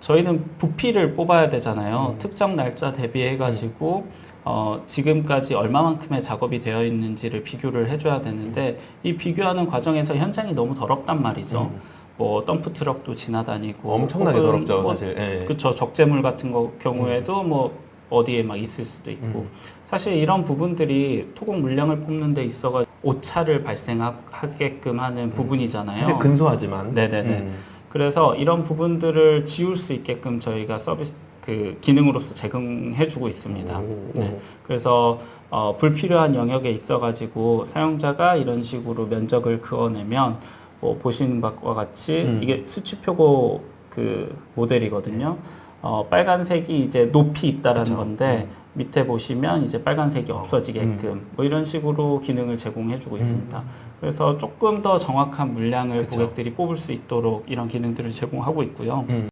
저희는 부피를 뽑아야 되잖아요. 음. 특정 날짜 대비해 가지고 어, 지금까지 얼마만큼의 작업이 되어 있는지를 비교를 해줘야 되는데 이 비교하는 과정에서 현장이 너무 더럽단 말이죠. 음. 뭐 덤프 트럭도 지나다니고 엄청나게 더럽죠, 뭐 사실. 예. 그렇죠. 적재물 같은 거 경우에도 뭐 어디에 막 있을 수도 있고 음. 사실 이런 부분들이 토공 물량을 뽑는 데 있어가 오차를 발생하게끔 하는 부분이잖아요. 사실 근소하지만. 네네네. 음. 그래서 이런 부분들을 지울 수 있게끔 저희가 서비스 그 기능으로서 제공해주고 있습니다. 오, 네. 그래서 어, 불필요한 영역에 있어가지고 사용자가 이런 식으로 면적을 그어내면 뭐 보시는 바와 같이 음. 이게 수치표고 그 모델이거든요. 어, 빨간색이 이제 높이 있다라는 그쵸. 건데 밑에 보시면 이제 빨간색이 없어지게끔 뭐 이런 식으로 기능을 제공해주고 있습니다. 그래서 조금 더 정확한 물량을 그쵸. 고객들이 뽑을 수 있도록 이런 기능들을 제공하고 있고요. 음.